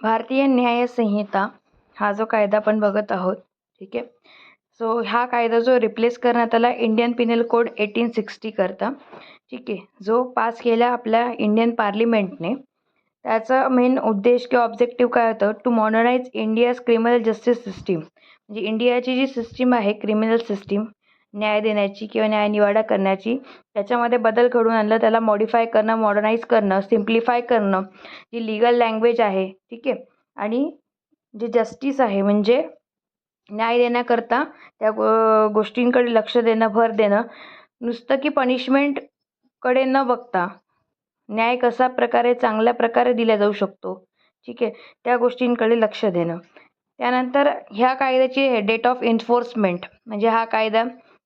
भारतीय न्यायसंहिता हा जो कायदा आपण बघत आहोत ठीक आहे? सो हा कायदा जो रिप्लेस करण्यात आला Indian penal code eighteen sixty करता ठीक आहे? जो पास केला आपल्या इंडियन पार्लिमेंटने त्याचा मेन उद्देश किंवा ऑब्जेक्टिव्ह काय होतं? To modernize India's criminal justice system म्हणजे इंडियाची जी सिस्टीम आहे क्रिमिनल सिस्टीम न्याय देण्याची किंवा न्यायनिवाडा करण्याची. त्याच्यामध्ये बदल घडवून आणलं त्याला मॉडिफाय करणं मॉडर्नाईज करणं सिम्प्लिफाय करणं जी लिगल लँग्वेज आहे ठीक आहे? आणि जे जस्टिस आहे म्हणजे न्याय देण्याकरता त्या गो गोष्टींकडे लक्ष देणं भर देणं नुसतं की पनिशमेंटकडे न बघता न्याय कसा प्रकारे चांगल्या प्रकारे दिला जाऊ शकतो ठीक आहे? त्या गोष्टींकडे लक्ष देणं. त्यानंतर ह्या कायद्याची डेट ऑफ एन्फोर्समेंट म्हणजे हा कायदा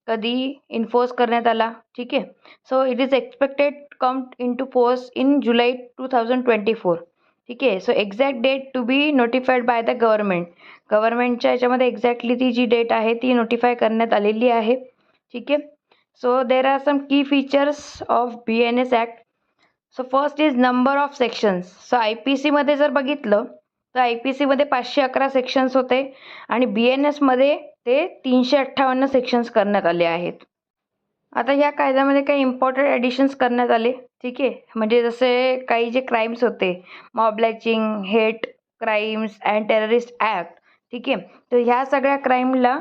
कधी इन्फोर्स करण्यात आला. ठीक आहे? So it is expected come in to force in July two thousand twenty four ठीक आहे? So exact date to be notified by the government गव्हर्मेंटच्या याच्यामध्ये एक्झॅक्टली ती जी डेट आहे ती नोटिफाय करण्यात आलेली आहे. ठीक आहे? So there are some key features of B N S act so first is number of sections so I P सीमध्ये जर बघितलं तर आय पी सीमध्ये पाचशे अकरा सेक्शन्स होते. आणि बी एन एसमध्ये ते तीनशे अठ्ठावन्न सेक्शन्स करण्यात आले आहेत. आता या कायद्यामध्ये काही इम्पॉर्टंट ॲडिशन्स करण्यात आले. ठीक आहे? म्हणजे जसे काही जे क्राईम्स होते mob lynching hate crimes and terrorist act ठीक आहे? तर ह्या सगळ्या क्राईमला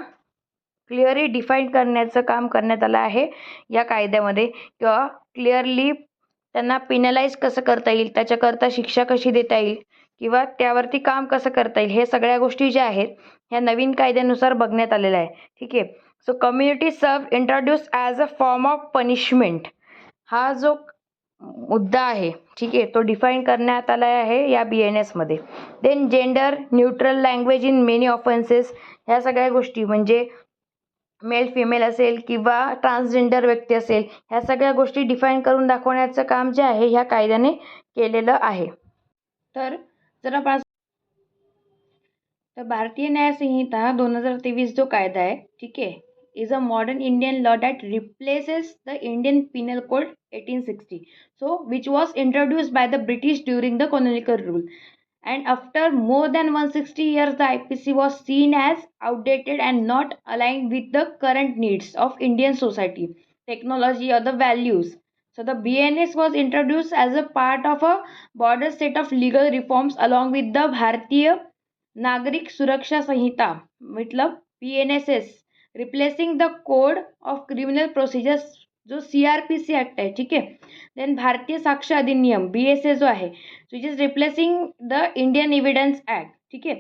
क्लिअरली डिफाईन करण्याचं काम करण्यात आलं आहे या कायद्यामध्ये. किंवा क्लिअरली त्यांना पिनलाईज कसं करता येईल? त्याच्याकरता शिक्षा कशी देता येईल? किंवा त्यावरती काम कसं करता येईल? हे सगळ्या गोष्टी ज्या आहेत ह्या नवीन कायद्यानुसार बघण्यात आलेल्या आहे ठीक आहे? So community service introduce as a form of punishment हा जो मुद्दा आहे ठीक आहे तो डिफाईन करण्यात आला आहे या बी एन एसमध्ये then gender neutral language in many offences ह्या सगळ्या गोष्टी म्हणजे मेल फिमेल असेल किंवा ट्रान्सजेंडर व्यक्ती असेल ह्या सगळ्या गोष्टी डिफाईन करून दाखवण्याचं काम जे आहे ह्या कायद्याने केलेलं आहे. तर तर भारतीय न्यायसंहिता दोन हजार तेवीस जो कायदा आहे ठीक आहे is a modern Indian law that replaces the Indian penal code eighteen sixty so which was introduce by the British during the colonial rule and after more than one sixty years the I P C was seen as outdated and not align with the current needs of Indian society technology or the values so the bns was introduced as a part of a broader set of legal reforms along with the bharatiya nagrik suraksha sanhita मतलब bnss replacing the code of criminal procedures जो C R P C act आहे ठीक आहे then भारतीय साक्ष अधिनियम बी S A जो आहे which is replacing the Indian evidence act ठीक आहे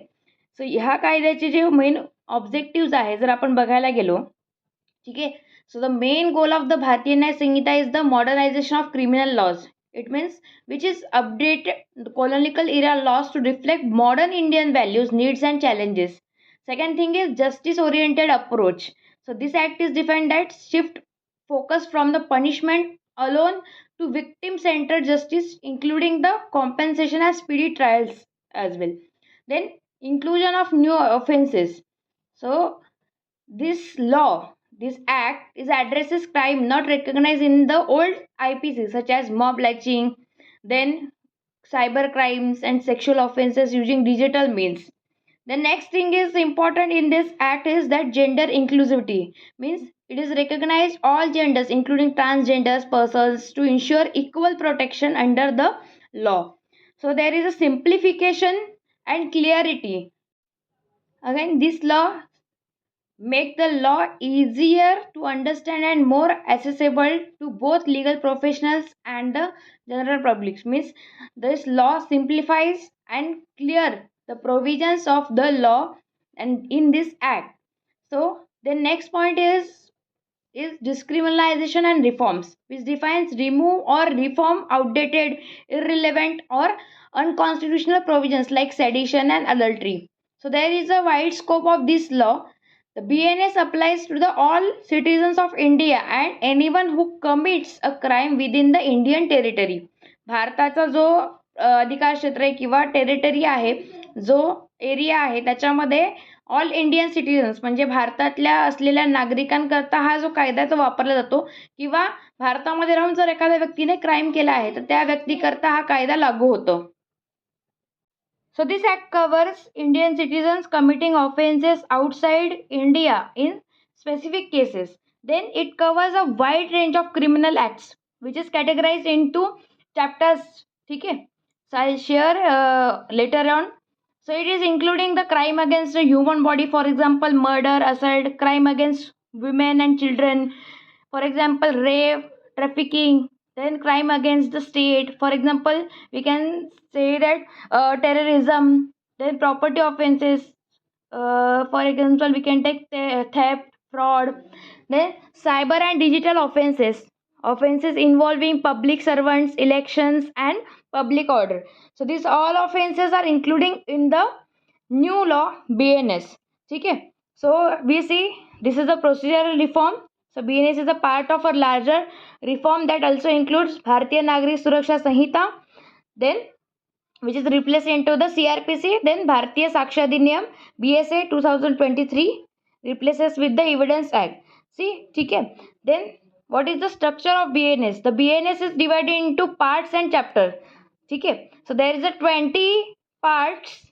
सो ह्या कायद्याचे जे मेन ऑब्जेक्टिव्ज आहे जर आपण बघायला गेलो ठीक आहे So the main goal of the Bharatiya Nyaya Sanghita is the modernization of criminal laws. It means which is updated the colonial era laws to reflect modern Indian values, needs and challenges. Second thing is justice oriented approach. So this act is defined that shift focus from the punishment alone to victim centered justice including the compensation and speedy trials as well. Then inclusion of new offenses. So this law this act is addresses crime not recognized in the old IPC, such as mob lynching, then cyber crimes and sexual offenses using digital means. The next thing is important in this act is that gender inclusivity means it is recognized all genders, including transgenders persons, to ensure equal protection under the law. So there is a simplification and clarity. Again, this law make the law easier to understand and more accessible to both legal professionals and the general public. Means this law simplifies and clear the provisions of the law and in this act. So the next point is is discriminalization and reforms, which defines remove or reform outdated, irrelevant, or unconstitutional provisions like sedition and adultery. So there is a wide scope of this law. The BNS applies to the all citizens of India and anyone who commits a crime within the Indian territory. भारताचा जो अधिकार क्षेत्र आहे किंवा territory आहे जो area आहे त्याच्यामध्ये ऑल इंडियन सिटिझन्स म्हणजे भारतातल्या असलेल्या नागरिकांकरता हा जो कायदा आहे तो वापरला जातो किंवा भारतामध्ये राहून जर एखाद्या व्यक्तीने क्राईम केला आहे तर त्या व्यक्तीकरता हा कायदा लागू होतो So this act covers Indian citizens committing offences outside India in specific cases. Then it covers a wide range of criminal acts which is categorized into chapters. Okay. So I'll share uh, later on. So it is including the crime against the human body, for example, murder, assault, crime against women and children, for example, rape, trafficking, then crime against the state. For example we can say that uh, terrorism. Then property offenses. Uh, for example we can take theft fraud. Then cyber and digital offenses. Offenses involving public servants elections and public order. So these all offenses are including in the new law bns okay. So we see this is a procedural reform so BNS is a part of a larger reform that also includes Bharatiya Nagrik Suraksha Sanhita, then which is replaced into the CRPC, then Bharatiya Sakshya Adhiniyam BSA 2023 replaces with the Evidence Act. See, okay. Then what is the structure of BNS? The BNS is divided into parts and chapters. Okay. So there is a 20 parts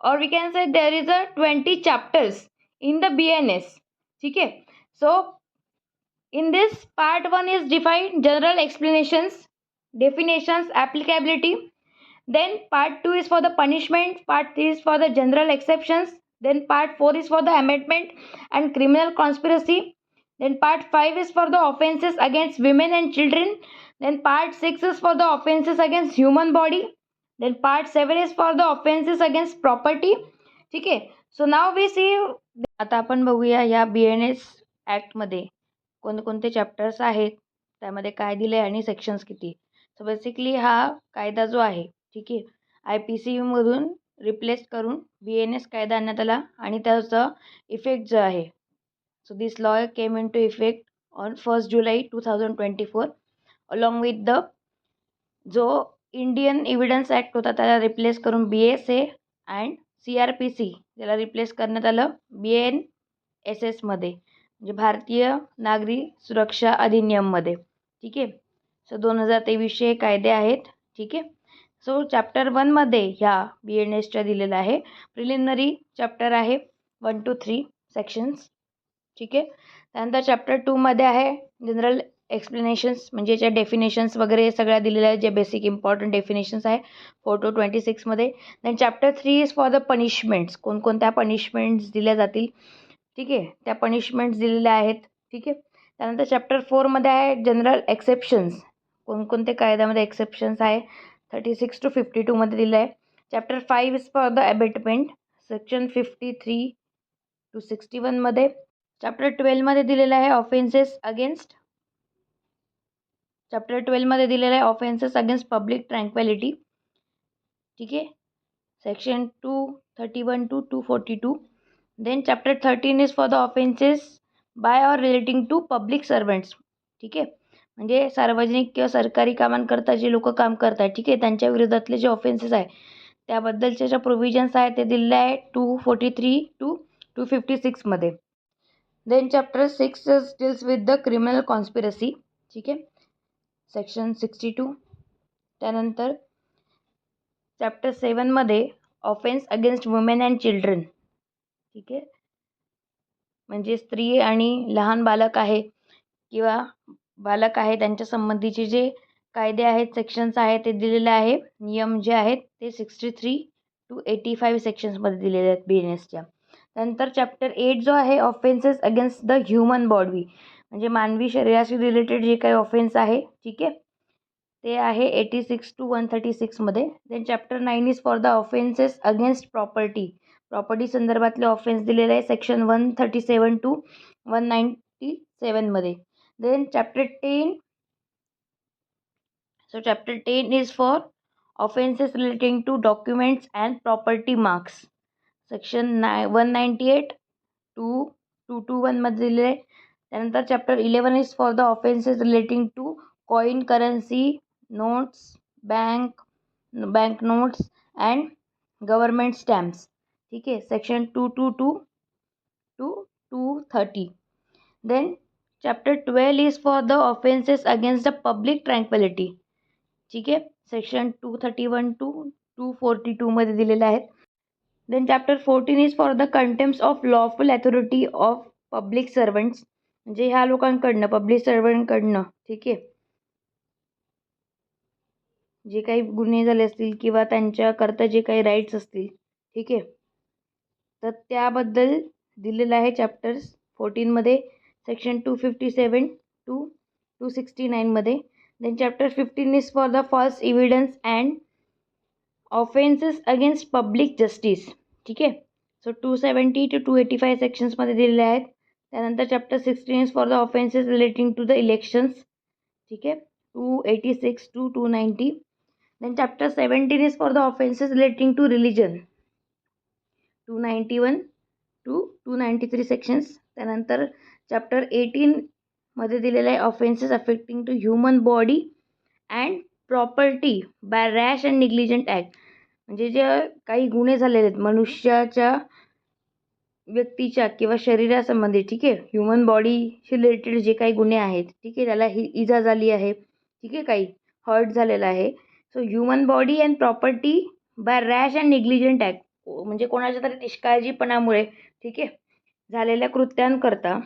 or we can say there is a 20 chapters in the BNS. Okay. So in this, part 1 is defined general explanations, definitions, applicability. Then part 2 is for the punishment, part 3 is for the general exceptions. Then part 4 is for the amendment and criminal conspiracy. Then part 5 is for the offenses against women and children. Then part 6 is for the offenses against human body. Then part 7 is for the offenses against property. ठीक आहे so now we C आता आपण बघूया या B N S ॲक्टमध्ये कोणकोणते chapters आहेत त्यामध्ये काय दिलं आहे आणि सेक्शन्स किती. सो बेसिकली हा कायदा जो आहे ठीक आहे आय पी सी यूमधून रिप्लेस करून बी एन एस कायदा आणण्यात आला आणि त्याचा इफेक्ट जो आहे so this law came into effect on first July two thousand twenty four along with the जो इंडियन एव्हिडन्स ॲक्ट होता त्याला रिप्लेस करून B S A and C R P C त्याला रिप्लेस करण्यात आलं बी एन एस एसमध्ये म्हणजे भारतीय नागरी सुरक्षा अधिनियममध्ये. ठीक आहे? सो दोन हजार तेवीसशे कायदे आहेत. ठीक आहे? सो चॅप्टर वनमध्ये ह्या बी एन एसच्या दिलेलं आहे. प्रिलिमिनरी चॅप्टर आहे. वन टू थ्री सेक्शन्स ठीक आहे? त्यानंतर चॅप्टर टूमध्ये आहे जनरल एक्सप्लेनेशन्स म्हणजे याच्या डेफिनेशन्स वगैरे सगळ्या दिलेल्या आहेत जे बेसिक इम्पॉर्टंट डेफिनेशन्स आहे. Four to twenty सिक्समध्ये then chapter three is for the punishments कोणकोणत्या पनिशमेंट्स दिल्या जातील? ठीक आहे? त्या पनिशमेंट्स दिलेल्या आहेत. ठीक आहे? त्यानंतर चॅप्टर फोरमध्ये आहे जनरल एक्सेप्शन्स कोणकोणते कायद्यामध्ये एक्सेप्शन्स आहे? थर्टी सिक्स टू फिफ्टी टूमध्ये दिलं आहे chapter five is for the abetment section fifty three two sixty वनमध्ये चॅप्टर ट्वेल्वमध्ये दिलेलं आहे ऑफेन्सेस अगेन्स्ट चॅप्टर ट्वेल्वमध्ये दिलेलं आहे ऑफेन्सेस अगेन्स्ट पब्लिक ट्रँक्वॅलिटी ठीक आहे? Section two thirty one two two forty two then chapter thirteen is for the offences by or relating to public servants ठीक आहे? म्हणजे सार्वजनिक किंवा सरकारी कामांकरता जे लोक काम करतात ठीक आहे? त्यांच्या विरोधातले जे ऑफेन्सेस आहे त्याबद्दलचे ज्या प्रोव्हिजन्स आहेत ते दिलेले आहे two forty three two two fifty सिक्समध्ये then chapter six deals with the criminal conspiracy ठीक आहे? सेक्शन सिक्स्टी टू त्यानंतर chapter सेवनमध्ये offence against women and children ठीक आहे? म्हणजे स्त्री आणि लहान बालक आहे किंवा बालक आहे त्यांच्या संबंधीचे जे कायदे आहेत सेक्शन्स आहेत ते दिलेले आहे. नियम जे आहेत ते sixty three two eighty five सेक्शन्समध्ये दिलेले आहेत बी एन एसच्या नंतर चॅप्टर एट जो आहे offences against the human body म्हणजे मानवी शरीराशी रिलेटेड जे काही ऑफेन्स आहे ठीक आहे? ते आहे eighty six two one thirty सिक्समध्ये then chapter nine is for the offences against property property संदर्भातले ऑफेन्स दिलेले आहे section one thirty seven two one ninety सेवनमध्ये then chapter ten so chapter ten is for offences relating to documents and property marks section nine one ninety eight two two two वनमध्ये दिलेले आहे. त्यानंतर chapter eleven is for the offences relating to coin currency notes bank bank notes and government stamps ठीक आहे? Section two two two two two thirty then chapter twelve is for the offences against the public tranquillity ठीक आहे? Section two thirty one two two forty टूमध्ये दिलेले आहेत. Then chapter fourteen is for the contempts of lawful authority of public servants म्हणजे ह्या लोकांकडनं public सर्वंटकडनं ठीक आहे? जे काही गुन्हे झाले असतील किंवा त्यांच्याकरता जे काही राईट्स असतील ठीक आहे? तर त्याबद्दल दिलेलं आहे chapters फोर्टीनमध्ये section two fifty seven two two sixty नाईनमध्ये then chapter fifteen is for the false evidence and offences against public justice ठीक आहे? So two seventy two two eighty five सेक्शन्समध्ये दिलेले आहेत. त्यानंतर chapter sixteen is for the offences relating to the elections ठीक आहे? Two eighty six two two ninety then chapter seventeen is for the offences relating to religion two ninety one two two ninety three sections त्यानंतर chapter एटीनमध्ये दिलेलं आहे offences affecting to human body and property by rash and negligent act म्हणजे जे काही गुन्हे झालेले आहेत मनुष्याच्या व्यक्तीच्या किंवा शरीरासंबंधी ठीक आहे? ह्युमन बॉडीशी रिलेटेड जे काही गुन्हे आहेत ठीक आहे? त्याला ही इजा झाली आहे ठीक आहे काही? हर्ट झालेलं आहे. So human body and property by rash and negligent act म्हणजे कोणाच्या तरी निष्काळजीपणामुळे ठीक आहे झालेल्या कृत्यांकरता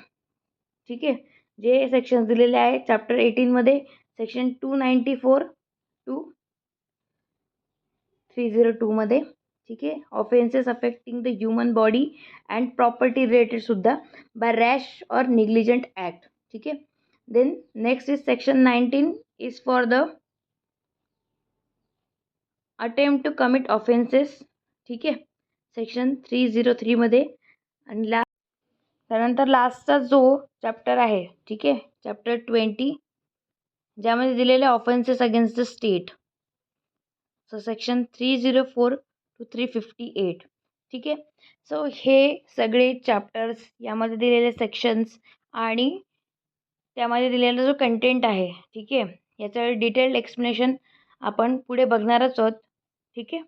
ठीक आहे जे सेक्शन्स दिलेले आहेत chapter एटीनमध्ये section two ninety four two three zero टूमध्ये ठीक आहे offences affecting the human body and property रिलेटेडसुद्धा by rash or negligent act ठीक आहे. Then next is section nineteen is for the attempt to commit offences ठीक आहे. Section three zero थ्रीमध्ये आणि ला त्यानंतर लास्टचा जो चॅप्टर आहे ठीक? आहे चॅप्टर ट्वेंटी ज्यामध्ये दिलेले offences against the state so section three zero four two three fifty eight ठीक? आहे सो हे सगळे चॅप्टर्स यामध्ये दिलेले सेक्शन्स आणि त्यामध्ये दिलेला जो कंटेंट आहे ठीक? आहे याचं डिटेल्ड एक्सप्लेनेशन आपण पुढे बघणारच आहोत ठीक? आहे